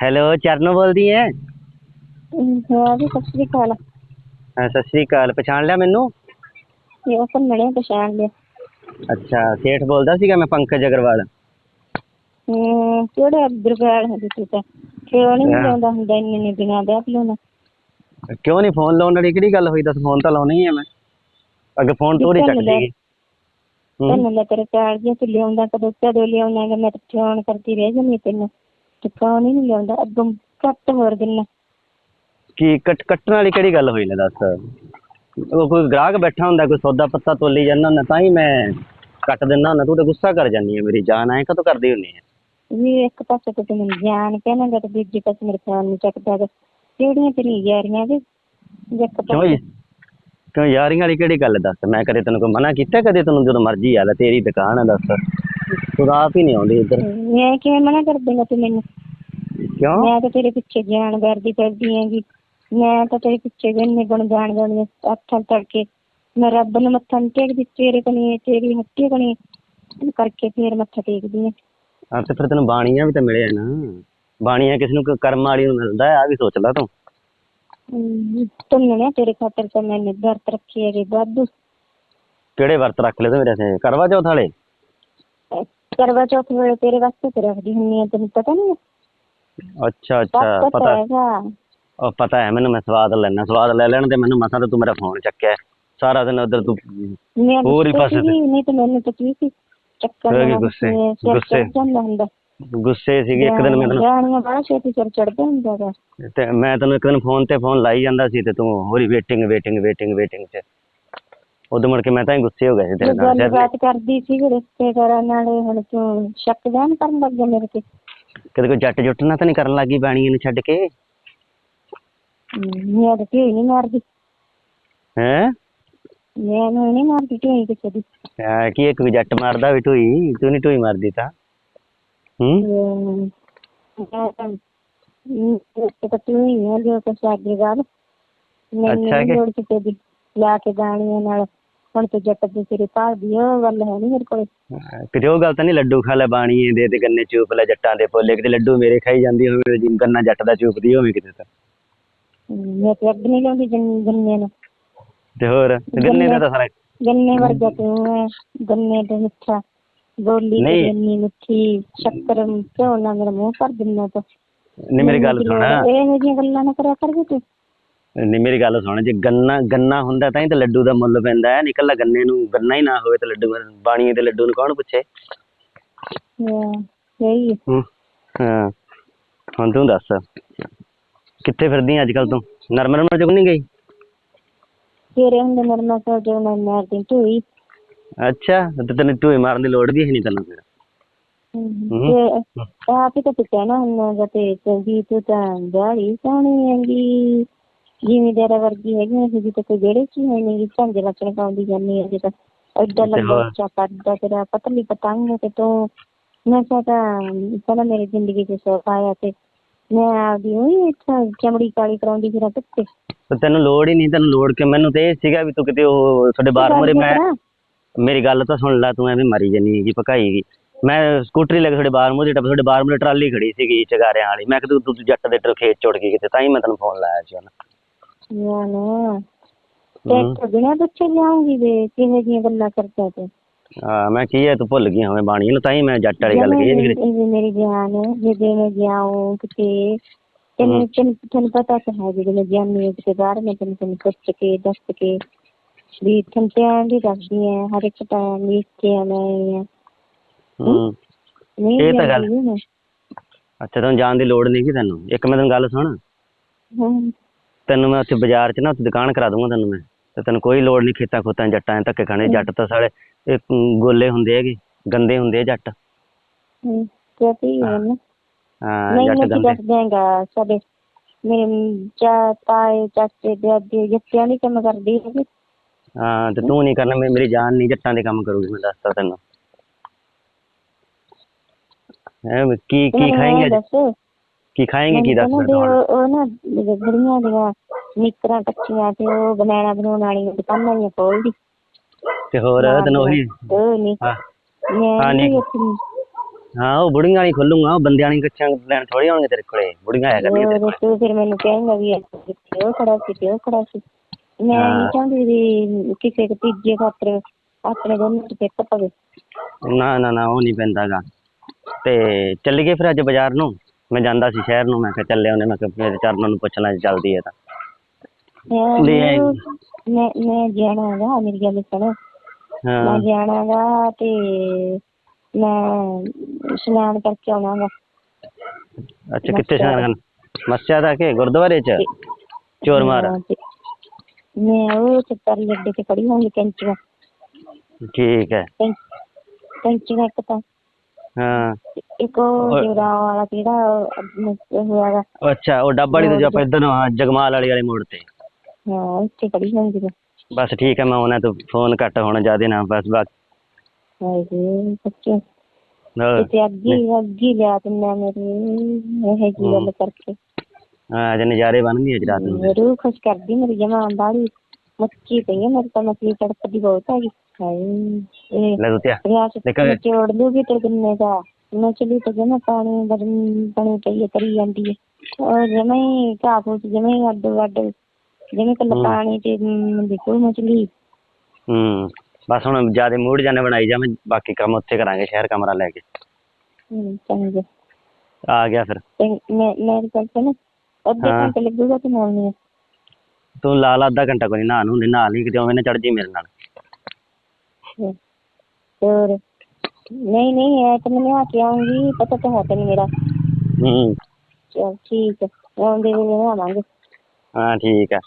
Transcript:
Hello ਚਰਨ ਬੋਲਦੀ ਐ? ਹਾਂ ਜੀ ਸਤਿ ਸ੍ਰੀ ਅਕਾਲ। ਹਾਂ, ਸਤਿ ਸ੍ਰੀ ਅਕਾਲ। ਪਛਾਣ ਲਿਆ ਮੈਨੂੰ? ਇਹ ਤਾਂ ਮਣੇ ਪਛਾਣ ਲਿਆ। ਅੱਛਾ ਸੇਠ ਬੋਲਦਾ ਸੀਗਾ ਮੈਂ ਪੰਕਜ ਅਗਰਵਾਲ। ਹੂੰ ਕਿਹੜੇ ਅਬਦੁਲਗਾਲ ਹੈ ਤੁਸੀਂ ਤਾਂ ਕਿਉਂ ਨਹੀਂ ਹਾਂ। ਮਿਲਾਉਂਦਾ ਹੁੰਦਾ ਇੰਨੇ ਇੰਨੇ ਦਿਨਾਂ ਦਾ ਆਪਣਾ ਕਿਉਂ ਨਹੀਂ ਫੋਨ ਲਾਉਣ ਵਾਲੀ? ਕਿਹੜੀ ਗੱਲ ਹੋਈ? ਦੱਸ ਫੋਨ ਤਾਂ ਲਾਉਣਾ ਹੀ ਮੈਂ। ਅੱਗੇ ਫੋਨ ਤੋੜੀ ਤੁਹਾਨੂੰ ਚੱਕਦੀ ਗੀ ਹੂੰ। ਤੈਨੂੰ ਲੈ ਤੇਰੇ ਚਾਰਜ ਤੇ ਲਿਆਉਂਦਾ ਕਦੋਂ ਕਦੋਂ ਲਿਆਉਣਾ ਗਾ ਮੈਂ ਤਾਂ ਫੋਨ ਕਰਦੀ ਰਹਿ ਜਾਂਦੀ ਤੈਨੂੰ। ਹੀ ਨਹੀਂ ਲਿਆਉਂਦਾ ਅੱਗੋਂ ਘੱਟ ਹੋਰ ਦਿਨ ਕੀ ਕੱਟ ਕੱਟਣ ਵਾਲੀ ਕਿਹੜੀ ਗੱਲ ਹੋਈ ਲੈ ਦੱਸ? ਉਹ ਕੋਈ ਗ੍ਰਾਹਕ ਬੈਠਾ ਹੁੰਦਾ ਕੋਈ ਸੌਦਾ ਪੱਤਾ ਤੋਲੀ ਜਾਂਦਾ ਹੁੰਦਾ ਤਾਂ ਹੀ ਮੈਂ ਕੱਟ ਦਿੰਦਾ ਹੁੰਦਾ ਤੂੰ ਤਾਂ ਗੁੱਸਾ ਕਰ ਜਾਂਦੀ ਹੈ ਮੇਰੀ ਜਾਨ ਐ ਕਦੋਂ ਕਰਦੀ ਹੁੰਨੀ ਹੈ ਵੀ ਇੱਕ ਪਾਸੇ ਤੇ ਤੈਨੂੰ ਜਾਣ ਕਹਿਣਾਗਾ ਤੇ ਦੂਜੇ ਪਾਸੇ ਮੇਰੇ ਫੋਨ ਨੂੰ ਚੱਕਦਾ ਗਾ। ਕਿਹੜੀਆਂ ਤੇਰੀਆਂ ਯਾਰੀਆਂ ਵੀ? ਇੱਕ ਕਿਉਂ ਪਾਸੇ ਜੀ? ਕਿਉਂ ਯਾਰੀਆਂ ਵਾਲੀ ਕਿਹੜੀ ਗੱਲ ਦੱਸ? ਮੈਂ ਕਦੇ ਤੈਨੂੰ ਕੋਈ ਮਨਾ ਕੀਤਾ ਕਦੇ ਤੈਨੂੰ ਜਦੋਂ ਮਰਜ਼ੀ ਆ ਲੈ ਤੇਰੀ ਦੁਕਾਨ ਹੈ ਦੱਸ। ਤੂੰ ਤਾਂ ਆਪ ਹੀ ਨਹੀਂ ਆਉਂਦੀ ਇੱਧਰ। ਮੈਂ ਕਿਵੇਂ ਮਨਾ ਕਰ ਦੇਗਾ ਤੂੰ ਮੈਨੂੰ? ਕਿਉਂ? ਮੈਂ ਤਾਂ ਤੇਰੇ ਪਿੱਛੇ ਜਾਣ ਕਰਦੀ ਫਿਰਦੀ ਹੈਗੀ। ਮੈਂ ਤਾਂ ਤੇਰੇ ਪਿੱਛੇ ਗੰਨੇ ਗੁਣ ਜਾਣ ਜਾਣੀ ਅੱਖਾਂ ਤੜਕੇ। ਮੈਂ ਰੱਬ ਨੂੰ ਮੱਥਾ ਨਹੀਂ ਟੇਕਦੀ ਤੇਰੇ ਕਣੀ ਤੇਰੀ ਹੱਟੀ ਕਣੀ ਕਰਕੇ ਫੇਰ ਮੱਥਾ ਟੇਕਦੀ ਆ। ਹਾਂ ਤੇ ਫਿਰ ਤੈਨੂੰ ਬਾਣੀਆਂ ਵੀ ਤਾਂ ਮਿਲਿਆ ਨਾ। ਬਾਣੀਆਂ ਕਿਸ ਨੂੰ ਕ- ਕਰਮ ਵਾਲੀ ਨੂੰ ਮਿਲਦਾ ਆ ਵੀ ਸੋਚ ਲੈ ਤੂੰ। ਤੁਮਨੇ ਨਾ ਤੇਰੇ ਖਾਤਰ ਤਾਂ ਮੈंने ਵਰਤ ਰੱਖੀ ਹੈਗੀ ਵਾਧੂ ਕਿਹੜੇ ਵਰਤ ਰੱਖ ਲਏ ਤੇ ਮੇਰੇ ਸੇ ਕਰਵਾ ਚੌਥ ਵਾਲੇ? ਕਰਵਾ ਚੌਥ ਵੇਲੇ ਤੇਰੇ ਵਾਸਤੇ ਤੇ ਰੱਖਦੀ ਹੁੰਨੀ ਆ ਤੈਨੂੰ ਪਤਾ ਨਹੀਂ ਅੱਛਾ ਅੱਛਾ ਪਤਾ। ਉਹ ਪਤਾ ਹੈ ਮੈਨੂੰ ਮੈਂ ਸਵਾਦ ਲੈਣਾ ਸਵਾਦ ਲੈ ਲੈਣ ਤੇ ਮੈਨੂੰ ਮਸਾਂ ਤਾਂ ਤੂੰ ਮੇਰਾ ਫੋਨ ਚੱਕਿਆ। ਸਾਰਾ ਦਿਨ ਉਧਰ ਤੂੰ ਹੋਰ ਹੀ ਪਾਸੇ। ਨਹੀਂ ਤਾਂ ਮੈਨੂੰ ਤਾਂ ਕੀ ਸੀ? ਚੱਕਰ ਗੁੱਸੇ, ਗੁੱਸੇ। ਗੁੱਸੇ ਸੀਗੀ ਇੱਕ ਦਿਨ ਮੈਂ ਤੈਨੂੰ ਜਾਣੀਆਂ ਬੜਾ ਛੇਤੀ ਸਿਰ ਚੜਦਾ ਹੁੰਦਾ ਤੇ ਮੈਂ ਤੈਨੂੰ ਇੱਕ ਦਿਨ ਫੋਨ ਤੇ ਫੋਨ ਲਾਈ ਜਾਂਦਾ ਸੀ ਤੇ ਤੂੰ ਹੋਰੀ ਵੇਟਿੰਗ ਵੇਟਿੰਗ ਵੇਟਿੰਗ ਵੇਟਿੰਗ ਚ ਉਦੋਂ ਮੁੜ ਕੇ ਮੈਂ ਤਾਂ ਹੀ ਗੁੱਸੇ ਹੋ ਗਿਆ ਸੀ ਤੇਰੇ ਨਾਲ। ਗੱਲਬਾਤ ਕਰਦੀ ਸੀ ਰਿਸ਼ਤੇਦਾਰਾਂ ਨਾਲ ਹੁਣ ਤੂੰ ਸ਼ੱਕ ਜਾਣ ਕਰਨ ਲੱਗ ਗਿਆ ਮੇਰੇ ਤੇ। ਕਦੇ ਕੋਈ ਜੱਟ ਜੁੱਟ ਨਾ ਤਾਂ ਨਹੀਂ ਕਰਨ ਲੱਗੀ ਬਾਣੀਆਂ ਨੂੰ ਛੱਡ ਕੇ? ਮੈਂ ਤਾਂ ਢੇਈ ਨਹੀਂ ਮਾਰਦੀ। ਹੈ? ਮੈਂ ਨੂੰ ਨਹੀਂ ਮਾਰਦੀ ਢੇਈ ਕਿਸੇ ਦੀ। ਕੀ ਇੱਕ ਵੀ ਜੱਟ ਮਾਰਦਾ ਵੀ ਢੋਈ? ਤੂੰ ਨਹੀਂ ਢੋਈ ਮਾਰਦੀ ਤਾਂ। ਹੂੰ? ਤੇ ਮੈਂ ਇਹ ਤਾਂ ਤੂੰ ਹੀ ਹੈ ਜੋ ਕੁਛ ਅੱਗੇ ਗੱਲ। ਮੈਨੂੰ ਅੱਛਾ ਨਹੀਂ ਕਿ- ਲੋੜ ਕਿਸੇ ਦੀ। ਲਾ ਕੇ ਗਾਣੀਆਂ ਨਾਲ। ਹੁਣ ਤੇ ਜੱਟ ਦੇ ਸਿਰੇ ਭਾਲਦੀ ਆ, ਉਹ ਗੱਲ ਹੈ ਨਹੀਂ ਮੇਰੇ ਕੋਲ। ਕਿਤੇ ਉਹ ਗੱਲ ਤਾਂ ਨਹੀਂ ਲੱਡੂ ਖਾ ਲੈ ਬਾਣੀਏ ਦੇ ਤੇ ਗੰਨੇ ਚੂਪ ਲੈ ਜੱਟਾਂ ਦੇ ਫੁੱਲੇ ਕਿਤੇ ਲੱਡੂ ਮੇਰੇ ਖਾਈ ਜਾਂਦੀ ਹੋਵੇ ਜਿੰ ਗੰਨਾ ਜੱਟ ਦਾ ਚੂਪਦੀ ਹੋਵੇ ਕਿਤੇ ਤਾਂ। ਮੈਂ ਤੇ ਅੱਗ ਨਹੀਂ ਲਾਉਂਦੀ ਗੰਨ- ਗੰਨੇ ਨੂੰ। ਤੇ ਹੋਰ ਗੰਨੇ ਦਾ ਤਾਂ ਸਾਰਾ ਗੰਨੇ ਵਰਗਾ ਤੂੰ ਹੈ? ਗੰਨੇ ਤੇ ਮਿੱਠਾ ਬੋਲੀ ਤੇ ਨਹੀਂ। ਮਿੱਠੀ ਸ਼ੱਕਰ ਕਿਉਂ ਨਾ ਮੇਰਾ ਮੂੰਹ ਭਰ ਦਿੰਦਾ ਤਾਂ। ਨਹੀਂ ਮੇਰੀ ਗੱਲ ਸੁਣ। ਇਹੋ ਜਿਹੀਆਂ ਗੱਲਾਂ ਨਾ ਕਰਿਆ ਕਰ ਵੀ ਤੂੰ। ਨਹੀਂ ਮੇਰੀ ਗੱਲ ਸੁਣ ਜੇ ਗੰਨਾ ਗੰਨਾ ਹੁੰਦਾ ਤਾਂ ਹੀ ਤਾਂ ਲੱਡੂ ਦਾ ਮੁੱਲ ਪੈਂਦਾ ਹੈ ਨਿਕਲਦਾ ਗੰਨੇ ਨੂੰ ਗੰਨਾ ਹੀ ਨਾ ਹੋਵੇ ਤਾਂ ਲੱਡੂ ਬਾਣੀਏ ਦੇ ਲੱਡੂ ਨੂੰ ਕੌਣ ਪੁੱਛੇ? ਹਾਂ, ਹੁਣ ਤੂੰ ਦੱਸ ਕਿੱਥੇ ਫਿਰਦੀ ਅੱਜ ਕੱਲ ਤੂੰ? ਨਰਮ ਨਰਮ ਚੁੱਕ ਨਹੀਂ ਗਈ? ਤੇਰੇ ਹੁੰਦੇ ਨਰਮਾ ਸੋ ਜੋ ਮੈਂ ਮਾਰਦੀ ਢੋਈ ਅੱਛਾ ਤੇ ਤੈਨੂੰ ਢੂਈ ਮਾਰਨ ਦੀ ਲੋੜ ਵੀ ਹੈ ਨਹੀਂ ਤੈਨੂੰ ਫਿਰ? ਤੇ ਆਪ ਹੀ ਤਾਂ ਤੂੰ ਕਹਿਣਾ ਹੁੰਦਾ ਤੇ ਚੰਗੀ ਤੂੰ ਤਾਂ ਬੜੀ ਸੋਹਣੀ ਹੈਗੀ। ਜ਼ਿਮੀਦਾਰ ਵਰਗੀ ਹੈਗੀ ਹੈ ਜੀ ਤੇ ਕੋਈ ਜਿਹੜੇ ਚ ਹੈ ਨਹੀਂ ਝੰਜ ਲੱਚਣ ਪਾਉਂਦੀ ਜਾਂਦੀ ਹੈ ਜੇ ਤਾਂ ਐਡਾ ਲੰਬਾ? ਉੱਚਾ ਕੱਦ ਤੇਰਾ ਪਤਲੀ ਪਤੰਗ ਤੇ ਤੂੰ। ਮੈਂ ਤਾਂ ਪਹਿਲਾਂ ਮੇਰੀ ਜ਼ਿੰਦਗੀ ਚ ਸੁੱਖ ਆਇਆ ਤੇ ਮੈਂ ਆਪਦੀ ਉਹੀ ਇੱਥਾ ਚਮੜੀ ਕਾਲੀ ਕਰਾਉਂਦੀ ਫਿਰਾਂ ਧੁੱਪੇ ਤੇ ਤੈਨੂੰ ਲੋੜ ਹੀ ਨਹੀਂ ਤੈਨੂੰ ਲੋੜ ਕਿ ਮੈਨੂੰ ਤੇ ਇਹ ਸੀਗਾ ਵੀ ਤੂੰ ਕਿਤੇ ਉਹ ਤੁਹਾਡੇ ਬਾਹਰ ਮੂਹਰੇ ਮੈਂ ਮੇਰੀ ਗੱਲ ਤਾਂ ਸੁਣ ਲੈ ਤੂੰ ਐਵੇਂ ਮਰੀ ਜਾਨੀ ਹੈਗੀ ਭਕਾਈ ਗਈ ਮੈਂ ਸਕੂਟਰੀ ਲੈ ਕੇ ਤੁਹਾਡੇ ਬਾਹਰ ਮੂਹਰੇ ਟੱਪ ਤੁਹਾਡੇ ਬਾਹਰ ਮੂਹਰੇ ਟਰਾਲੀ ਖੜੀ ਸੀਗੀ ਚਗਾਰਿਆਂ ਵਾਲੀ। ਮੈਂ ਕਿਹਾ ਤੂੰ ਤੂੰ ਜੱਟ ਦੇ ਟਰ ਖੇਤ ਚੁੜ ਗਈ ਕਿਤੇ ਤਾਂ ਹੀ ਮੈਂ ਤੈਨੂੰ ਫੋਨ ਲਾਇਆ ਸੀ ਹੁਣ ਨਾ। ਨਾ ਤੇ ਤੋਂ ਬਿਨਾਂ ਪੁੱਛੇ ਲਿਆਉਂਗੀ ਵੇ ਕਿਹੋ ਜਿਹੀਆਂ ਗੱਲਾਂ ਕਰਦਾ ਤੇ? ਹਾਂ ਮੈਂ ਕੀ ਹੈ ਤੂੰ ਭੁੱਲ ਗਈ ਹੋਵੇਂ ਬਾਣੀ ਨੂੰ ਤਾਂ ਹੀ ਮੈਂ ਜੱਟ ਵਾਲੀ ਗੱਲ ਕਹੀ ਹੈ ਵੀ ਇਹ ਮੇਰੀ ਜਾਨ ਜੇ ਦੇ ਮੈਂ ਜਾਉਂ ਕਿਤੇ ਤੈਨੂੰ ਤੈਨੂੰ ਤੈਨੂੰ ਪਤਾ ਤਾਂ ਹੈ ਜਦੋਂ ਮੈਂ ਜਾਂਦੀ ਹਾਂ ਕਿਤੇ ਬਾਹਰ ਮੈਂ ਤੈਨੂੰ ਤੈਨੂੰ ਪੁੱਛ ਕੇ ਦੱਸ ਕੇ ਵੀ ਤੈਨੂੰ ਤੇ ਆਂਦੀ ਦੱਸਦੀ ਹੈ ਹਰ ਇੱਕ ਟਾਈਮ ਲਿਖ ਕੇ ਆਣਾ ਹੈ ਹੂੰ ਨਹੀਂ ਇਹ ਤਾਂ ਗੱਲ- ਜਾਂਦੀ ਮੈਂ। ਅੱਛਾ ਤੈਨੂੰ ਜਾਣ ਦੀ ਲੋੜ ਨਹੀਂ ਕਿ ਤੈਨੂੰ। ਇੱਕ ਮੈਂ ਤੈਨੂੰ ਗੱਲ ਸੁਣ। ਤੈਨੂੰ ਮੈਂ ਉੱਥੇ ਬਾਜ਼ਾਰ 'ਚ ਨਾ ਉੱਥੇ ਦੁਕਾਨ ਕਰਾ ਦੂੰਗਾ ਤੈਨੂੰ ਮੈਂ। ਤੇ ਤੈਨੂੰ ਕੋਈ ਲੋੜ ਨਹੀਂ ਖੇਤਾਂ ਖੋਤਾਂ ਜੱਟਾਂ 'ਚ ਧੱਕੇ ਖਾਣੇ। ਜੱਟ ਤਾਂ ਸਾਲੇ ਇਹ ਗੋਲੇ ਹੁੰਦੇ ਹੈਗੇ ਗੰਦੇ ਹੁੰਦੇ ਆ ਜੱਟ। ਤੇ ਹੈ। ਨਾ ਹਾਂ ਨਹੀਂ ਜੱਟ ਮੈਂ ਗੰਦੇ। ਦੱਸ ਦੇਂਗਾ ਸਾਡੇ ਮੇਰੇ ਚਾ ਤਾਏ ਚਾਚੇ ਦਾਦੇ ਜੱਟਿਆਂ ਦੀ ਕੰਮ ਕਰਦੀ ਹੈ ਹਾਂ ਤੇ ਤੂੰ ਨਹੀਂ ਕਰਨਾ ਮੇ- ਮੇਰੀ ਜਾਨ ਨਹੀਂ ਜੱਟਾਂ ਦੇ ਕੰਮ ਕਰੂਗੀ ਮੈਂ ਦੱਸਦਾ ਤੈਨੂੰ। ਐ ਕੀ ਕੀ ਖਾਏਂਗੇ ਅੱਜ? ਦੱਸ। ਕੀ ਖਾਏਂਗੇ ਕੀ ਦੱਸ ਮੈਨੂੰ? ਉਹ ਨਾ ਬੜੀਆਂ ਦੀਆਂ ਨਿਕਰਾਂ ਕੱਚੀਆਂ ਤੇ ਉਹ ਬਣਾਣਾ ਬਣਾਉਣ ਵਾਲੀਆਂ ਦੁਕਾਨਾਂ ਹੀ ਖੋਲਦੀ ਤੇ ਹੋਰ ਤੈਨੂੰ ਉਹੀ ਉਹ ਨਹੀਂ ਹਾਂ ਹਾਂ, ਨਹੀਂ ਨਹੀਂ। ਹਾਂ ਉਹ ਬੁੜੀਆਂ ਵਾਲੀ ਖੋਲੂਗਾ ਉਹ ਬੰਦਿਆਂ ਵਾਲੀ ਕੱਚਾਂ ਲੈਣ ਥੋੜੀ ਹੋਣਗੇ ਤੇਰੇ ਕੋਲੇ ਬੁੜੀਆਂ ਆਇਆ ਕਰਨੀਆਂ ਤੇਰੇ ਤੂੰ ਫਿਰ ਮੈਨੂੰ ਕਹੇਂਗਾ ਵੀ ਉਹ ਖੜਾ ਸੀ ਤੇ ਉਹ ਖੜਾ ਸੀ ਮੈਂ ਹਾਂ। ਨਹੀਂ ਚਾਹੁੰਦੀ ਵੀ ਕਿਸੇ ਦੇ ਤੀਜੇ ਖਾਤਰ ਆਪਣੇ ਦੋਨਾਂ ਚ ਫਿੱਕ ਪਵੇ ਕੋਲੇ। ਨਾ ਨਾ ਨਾ ਉਹ ਨਹੀਂ ਪੈਂਦਾਗਾ ਤੇ ਚੱਲੀਏ ਫਿਰ ਅੱਜ ਬਾਜ਼ਾਰ ਨੂੰ ਮੈਂ ਜਾਂਦਾ ਸੀ ਸ਼ਹਿਰ ਨੂੰ ਮੈਂ ਕਿਹਾ ਚੱਲੇ ਉਹਨੇ ਮੈਂ ਕਿਹਾ ਮੇਰੇ ਚਰਨਾਂ ਨੂੰ ਪੁੱਛਣਾ ਜੇ ਚੱਲਦੀ ਹੈ ਤਾਂ। ਮੈਂ ਲੈ ਆਈ। ਮੈਂ ਮੈਂ ਜਾਣਾ ਗਾ ਮੇਰੀ ਗੱਲ ਸੁਣ। ਮੈਂ ਹਾਂ ਜਾਣਾ ਗਾ ਤੇ ਮੈਂ ਇਸ਼ਨਾਨ ਕਰਕੇ ਆਉਣਾ ਗਾ ਅੱਛਾ ਕਿੱਥੇ ਸ਼ਾਨ ਮਸਜਿਦ ਆ ਕੇ ਗੁਰਦੁਆਰੇ ਚ? ਚੋਰ ਮਾਰ। ਹਾਂ, ਤੇ ਮੈਂ ਉਹ ਚੱਤਰ ਲੱਡੇ ਤੇ ਖੜੀ ਹੋਊਂਗੀ ਕੈਂਚੀਆਂ। ਠੀਕ ਹੈ। ਕੈਂ- ਕੈਂਚੀਆਂ ਇੱਕ ਤਾਂ। ਹਾਂ। ਤੇ ਇੱਕ ਉਹ। ਜਿਹੜਾ ਵਾਲਾ ਕਿਹੜਾ ਅੱਛਾ ਉਹ ਡੱਬ ਵਾਲੀ ਤੋਂ ਜੇ ਆਪਾਂ ਇੱਧਰ ਨੂੰ ਹਾਂ, ਜਗਮਾਲ ਵਾਲੀ ਵਾਲੇ ਮੋੜ ਤੇ। ਹਾਂ ਉੱਥੇ ਖੜੀ ਹੋਊਂਗੀ ਮੈਂ ਬਸ ਠੀਕ ਹੈ ਮੈਂ ਉਹਨਾਂ ਤੋਂ ਫੋਨ ਘੱਟ ਹੋਣ ਜਿਆਦੇ ਨਾ ਬਸ ਬਸ। ਹਾਏ ਜੀ ਸੱਚੀ। ਹੋਰ, ਤੇ ਅੱਗੇ ਅੱਗੇ ਲਿਆ ਦਿੰਦਾ ਮੇਰੇ ਇਹ ਜੀ ਗੱਲ ਕਰਕੇ। ਹਾਂ ਜੇ ਨਜ਼ਾਰੇ ਬਣਨਗੇ ਅੱਜ ਰਾਤ ਨੂੰ। ਰੂਹ ਖੁਸ਼ ਕਰਦੀ ਮੇਰੀ ਜਮਾਂ ਬਾੜੀ ਹੈ ਮੇਰੇ ਤਾਂ ਬਹੁਤ ਇਹ ਲੈ ਦੁੱਤਿਆ ਰਿਆਸ ਦੇਖੋ। ਨਿਚੋੜ ਲੂਗੀ ਤੇ ਕਿੰਨੇ ਦਾ ਮਛਲੀ ਤਾਂ ਜਮਾ ਪਾਣੀ ਬਰਨ ਬਣੀ ਪਈ ਹੈ ਕਰੀ ਜਾਂਦੀ ਹੈ। ਉਹ ਜਮਾ ਹੀ ਘਾਹ ਫੂਸ ਜਮਾ ਹੀ ਅੱਡ ਜਿਵੇਂ ਕੱਲਾ ਹੂੰ। ਪਾਣੀ ਤੇ ਮ, ਦੇਖੋ ਮਛਲੀ ਹੂੰ ਬਸ ਹੁਣ ਜਿਆਦੇ ਮੂਡ ਜਾਨੇ ਬਣਾਈ ਜਾਵੇਂ ਬਾਕੀ ਕੰਮ ਉੱਥੇ ਕਰਾਂਗੇ ਸ਼ਹਿਰ ਕਮਰਾ ਲੈ ਕੇ। ਚੰਗਾ। ਆ ਗਿਆ ਫਿਰ। ਤੇ ਮੈਂ ਕੋਲ ਤੇ ਨਾ ਅੱਧੇ ਹਾਂ। ਘੰਟੇ ਲੱਗੂਗਾ ਤੇ ਮੋੜਨੀ ਹੈ? ਤੂੰ ਲਾ ਲਾ ਅੱਧਾ ਘੰਟਾ ਕੋਈ ਨਹਾ ਨੂੰ ਨਹਾ ਲਈ ਕਿਤੇ ਉਵੇਂ ਨਾ ਚੜ ਜੀ ਮੇਰੇ ਨਾਲ। ਨਹੀਂ ਨਹੀਂ ਇਹ ਤਾਂ ਮੈਂ ਲਿਆ ਕੇ ਆਉਂਗੀ ਪਤਾ ਤਾਂ ਹੈ ਤੈਨੂੰ ਮੇਰਾ। ਹੂੰ। ਚਲ ਠੀਕ ਹੈ ਆਉਂਦੇ ਵੇਲੇ ਆਵਾਂਗੇ ਹਾਂ ਠੀਕ ਹੈ।